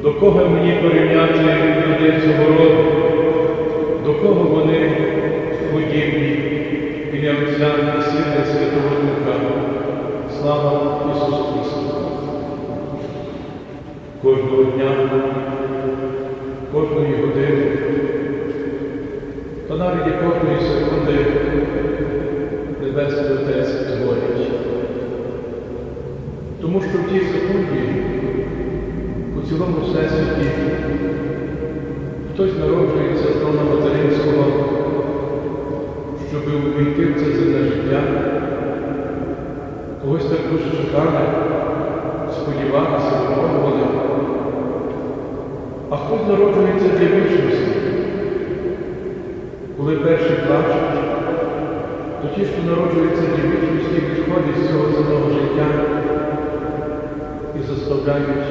До кого мені порівняти людей цього роду? До кого вони подібні? Ім'я Отця і Сина Святого Духа. Слава Ісусу Христу! Кожного дня, так дуже чекали, сподівалися, вимовували, а хтось народжується для вічності, коли перші плачуть, то ті, що народжуються для вічності, відходять з цього земного життя і заставляють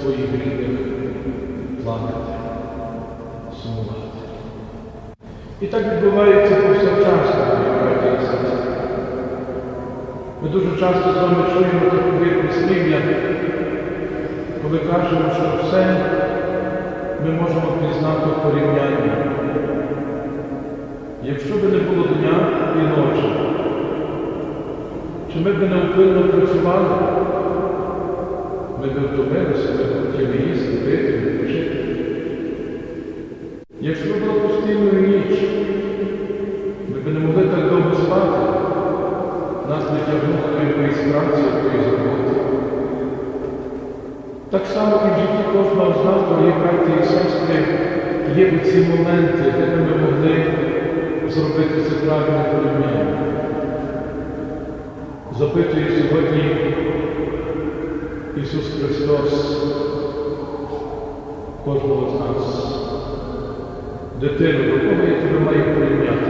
своїх рідних плакати, сумувати. І так відбувається повсякчасно, і сестри. Ми дуже часто з вами чуємо таку прислів'я, коли кажемо, що все ми можемо пізнати в порівнянні. Якщо би не було дня і ночі, чи ми б неупинно працювали, ми б втомилися, ми б хотіли їсти, пити, відпочити. Якщо була постійною ніч, ми б не могли так довго спати, нас не тягнуло до якоїсь праці, якоїсь роботи. Так само і в житті кожного з нас, дорогі браті і сестри, є ці моменти, де ми могли зробити це правильне порівняння. Запитує сьогодні Ісус Христос кожного з нас. Дитину, до кого я тебе маю порівняти?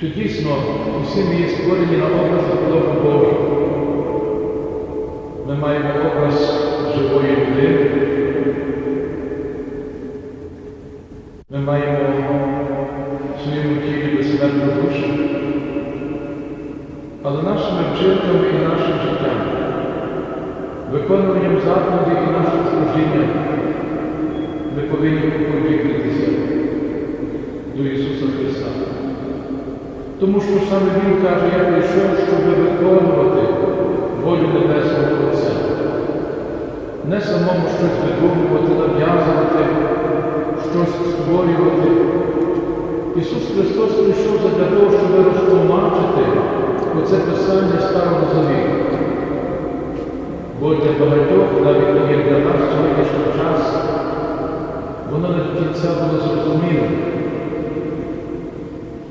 Чи дійсно усі ми є створені на образ і подобу Божу? Ми маємо образ живої людини. Ми маємо в своєму тілі безсмертну душу, але нашими вчинками і нашим життям, виконуванням заходів і нашим служінням ми повинні уподібнитися до Ісуса Христа. Тому що саме Він каже, я прийшов, щоб виконувати волю Небесного Отця. Не самому щось видумувати, нав'язувати, щось створювати. Ісус Христос прийшов для того, щоб розтлумачити оце писання Старого Завіту. Бо для багатьох, навіть і для нас сьогоднішній час, воно не до кінця було зрозуміло.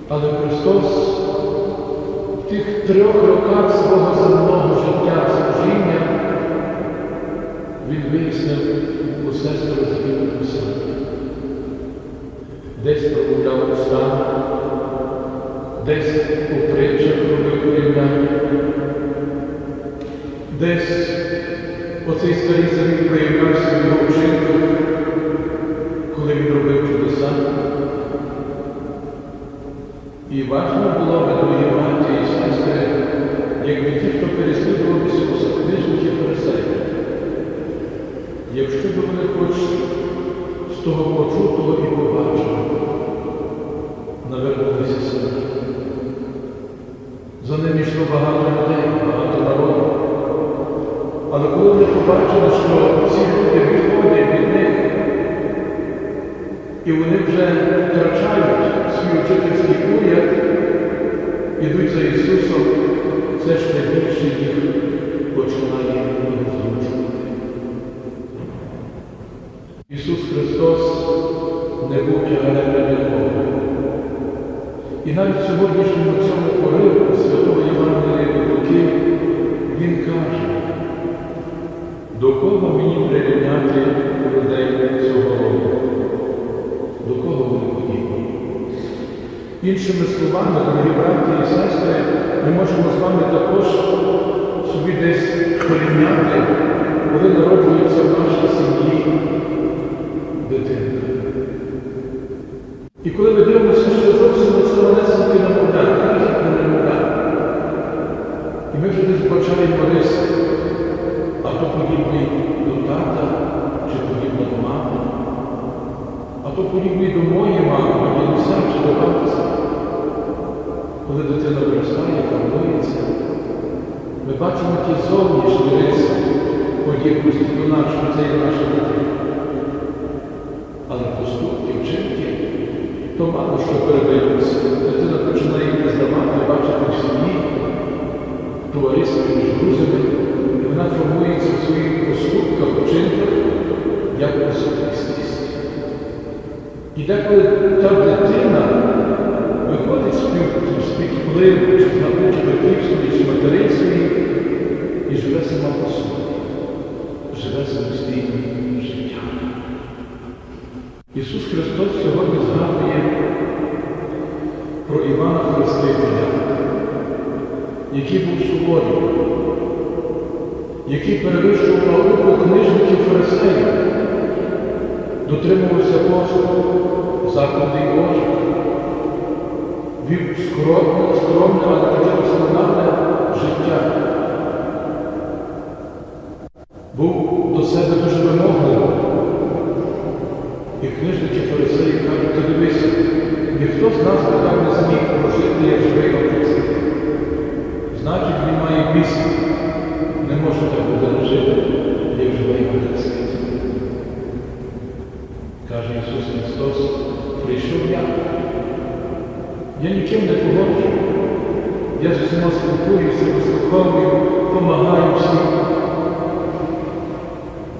Але Христос в тих трьох роках свого земного життя служіння Він вияснив усе старозавітне писання. Десь промовляв уста, десь у притчах робив порівняння, десь оцей старий завіт проявлявся в його вчинках, коли він робив чудеса. І важливо було би, дорогі браті і сестри, якби ті, хто переслідував Ісуса, книжники фарисеї, якщо б вони хоч з того почутого і побаченого навернулися сюди. За ними йшло багато людей, багато народу. Але коли вони побачили, що всі люди відходять від них, і вони вже втрачають свій учительський уряд, ідуть за Ісусом, Ісус Христос не був тягарем для нікого. І навіть сьогоднішньому цьому поривку Святого Євангелія від Луки Він каже, до кого мені прирівняти людей цього року? До кого вони подібні? Іншими словами, дорогі браті і сестри, ми можемо з вами також собі десь порівняти, коли народжується в нашій сім'ї дитинка. І коли ми дивимося, що зовсім це малесеньке немовля, кажуть про немовля. І ми вже десь бачаємо рис, а хто подібний до моєї мами, до дідуся чи до бабуся. Коли дитина виростає, формується, ми бачимо ті зовнішні риси, подібності до нашого, це є наша дитина. Але поступки, вчинки, то мало що передаються. Дитина починає їх здавати, бачити в сім'ї, в товаристві між друзями, і вона формується в своїх поступках, вчинках, як особистість. І деколи та дитина виходить з чи з науки батьківської, чи материнської, і живе сама по собі, живе самостійним життям. Ісус Христос сьогодні згадує про Івана Хрестителя, який був суворий, який перевищував науку книжників фарисеїв, дотримувався посту, заходи Божих, вів скромне, скромне, але таке основне життя. Був до себе дуже вимогливий. І книжники фарисеї кажуть, ти дивися, ніхто з нас так не зміг прожити, як живий отець. Значить, він має місце. Не може так буде жити, як живий отець. Каже Ісус Христос, прийшов я. Я нічим не погоджу. Я з усіма спілкуюся, вислуховую, допомагаю всім.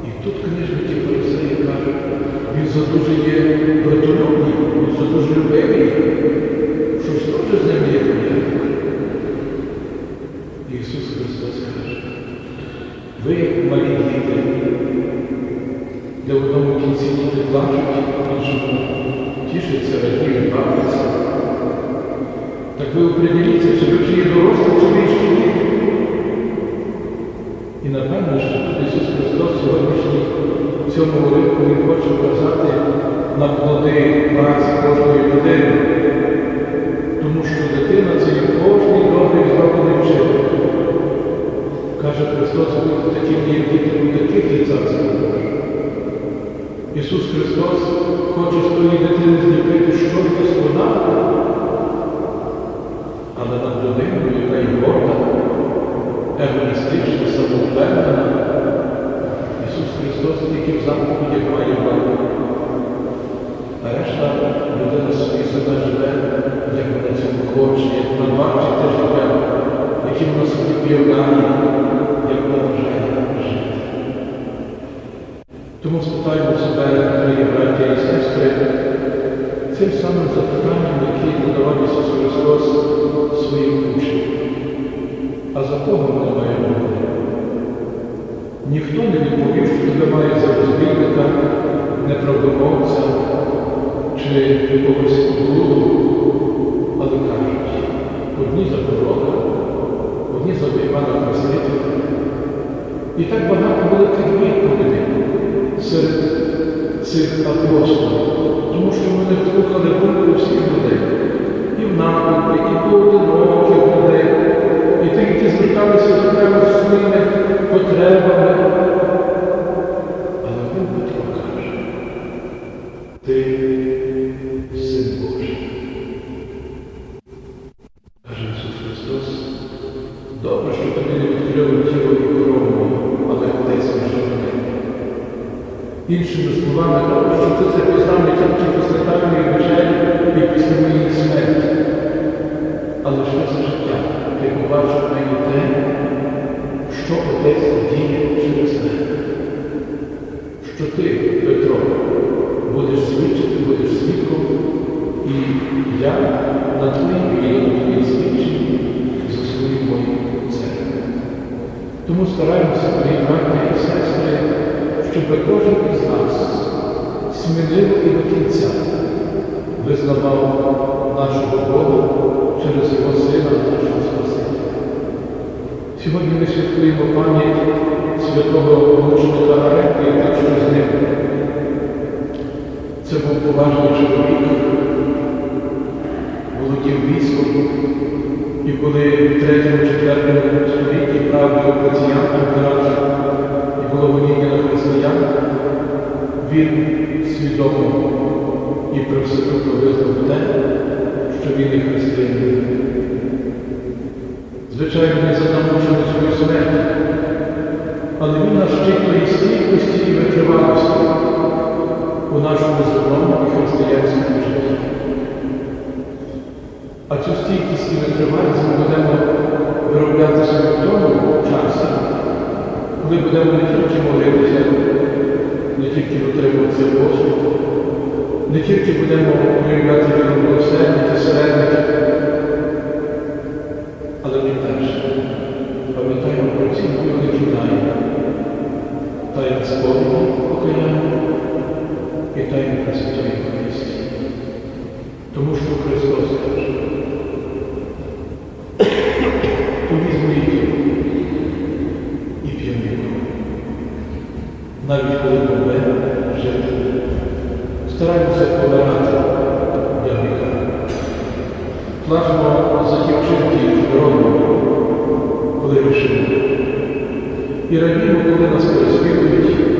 І тут книжники фарисеї кажуть, він за дуже є братолюбний, він за дуже любивий, що теж з ним є порядок. Ісус Христос каже, ви малі діти, де в одному кінці діти плачуть, в іншому тішаться, радіють, бавляться. Так ви определіться, чи ви вже є дорослі, чи ви ще діти. І напевно, що Ісус Христос сьогоднішній в цьому уривку Він хоче вказати на плоди праці кожної людини. Уявляє, як вона жити. Тому спитаємо себе, дорогі браті і сестри, цим самим запитанням, яке задавав Ісус Христос своїм учням. А за кого мене має бути? Ніхто не відповів, що тебе має за розбійника, неправдомовця чи якогось блуду, але кажуть, одні за пророка, одні за Івана Хрестителя. І так багато великих відповідей серед цих апостолів, тому що не слухали думку всіх людей. І в нападі, і поодиноких людей, і тих, які зверталися до тебе своїми потребами. Іншими словами, що це після тайної вечері і після моєї смерті. Але що це життя? Ти побачив мені те, що Отець діє через мене. Що ти, Петро, будеш свідчити, будеш свідком, і я на твоїй твоїй свідченні заслужу мою церкву. Тому стараємося, браті і сестри, щоб кожен із нас сміливо і до кінця визнавав нашого Бога через Його Сина, нашого Спасителя. Сьогодні ми святкуємо пам'ять святого мученика Арекія, так що з ним. Це був поважний чоловік, володів військом, і коли в 3-4 столітті правди Оклеціян він свідомо і про Всевишнього визнав те, що він є християнин. Звичайно, не задамучили свою смерть, але він нас вчить тої стійкості і витривалості у нашому земному і християнському житті. А цю стійкість і витривалість ми будемо виробляти собі в тому часі, коли будемо не тільки молитися, не тільки дотримуватися Господу, не тільки будемо віру милосердя, середники, але найперше, пам'ятаємо про ці великі тайни, тайни сповіді покаяння і тайни Пресвятої Христі. Тому що Христос каже, то візьми і п'ємо, і п'ємо віно. Навіть коли тебе жити. Стараємося помирати для гріха. Плачемо за ті вчинки, робимо, коли рішимо. І радімо, коли нас переслідують,